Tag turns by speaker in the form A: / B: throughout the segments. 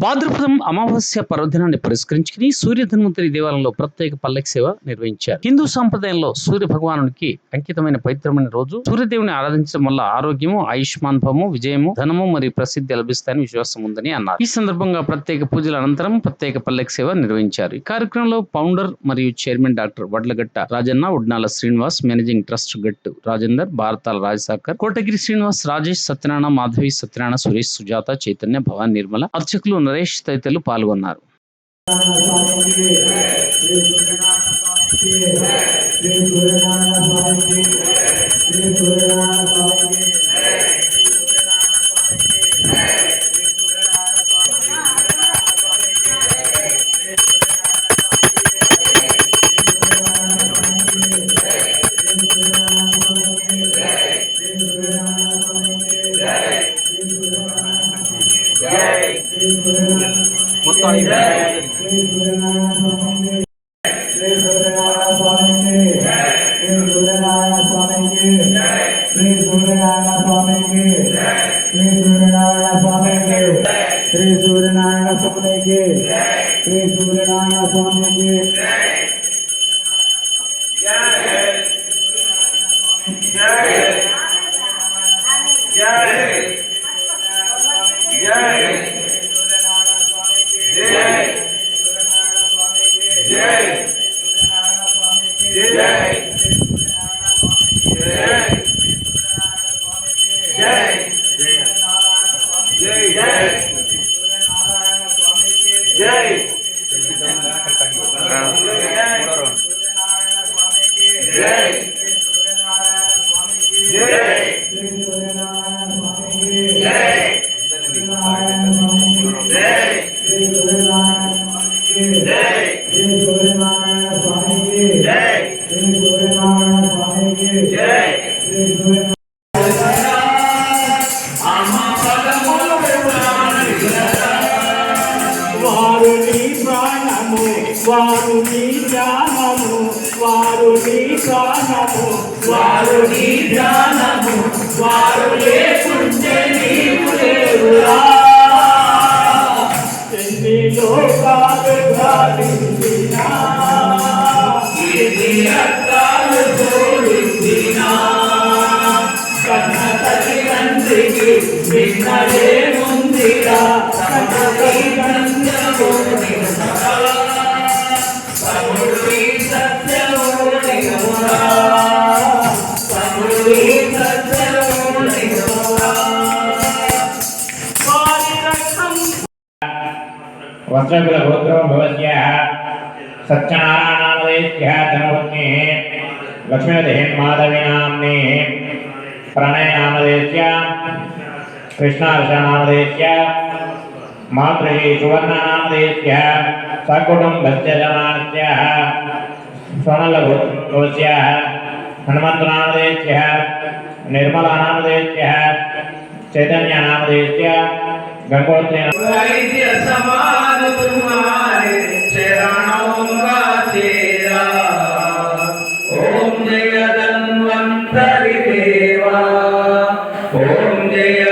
A: భాద్రపదం అమావాస్య పర్వదినాన్ని పురస్కరించుకుని సూర్య ధన్వంతరి దేవాలయంలో ప్రత్యేక పల్లకి సేవ నిర్వహించారు. హిందూ సాంప్రదాయంలో సూర్య భగవానుడికి అంకితమైన పవిత్రమైన రోజు. సూర్యదేవుని ఆరాధించడం వల్ల ఆరోగ్యము ఆయుష్మాన్ భవము విజయము ధనము మరియు ప్రసిద్ధి లభిస్తాయని విశ్వాసం ఉందని అన్నారు. ఈ సందర్భంగా ప్రత్యేక పూజల అనంతరం ప్రత్యేక పల్లకి సేవ నిర్వహించారు. ఈ కార్యక్రమంలో ఫౌండర్ మరియు chairman doctor Vadlagatta Rajanna Udnala Srinivas managing trust Gattu Rajender Bharatala రాజశాఖర్ Kotagiri Srinivas Rajesh Satyanarayana Madhavi Satyanarayana Suresh Sujatha Chaitanya భవాన్ నిర్మల అర్చకులు నరేష్ తదితరులు పాల్గొన్నారు.
B: स्वामी जय
C: सूर्यनारायण स्वामी जय श्री सूर्यनारायण स्वामी की श्री सूर्यनारायण स्वामी की श्री सूर्यनारायण स्वामी की श्री सूर्यनारायण स्वामी की श्री सूर्यनारायण स्वामी की श्री सूर्यनारायण स्वामी की जय जय जय Hey!
D: వారు నీ ప్రాణము వారు నీ ధ్యానము వారు నీ ప్రాణము వారు నీ వారు లేకుంటే నీవు లేవురా.
E: భవత్యాः సత్యనారాయణామదేశ్యः ధనపత్నేः లక్ష్మీదేహన్మాధవినామ్నే ప్రణయనామదేశ్య कृष्णार्षणामदेत्य मातृः सुवर्णानामदेत्य सकुटुम्बस्य जनास्याः स्वर्णलघुस्याः हनुमन्तनामदेत्यः निर्मलानामदेत्यः चैतन्यानामदेत्य गङ्गोत्रेण
F: ॐ जय धन्वन्तरि देवा ॐ जय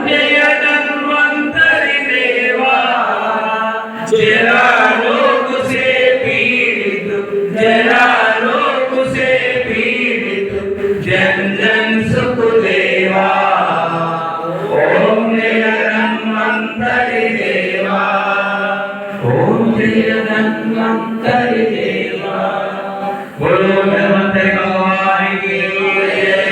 F: जन जन सुखदेवा ओम निरंजन मंत्री देवा ओम निरंजन मंत्री देवा बोलो भगवंत भगवान की जय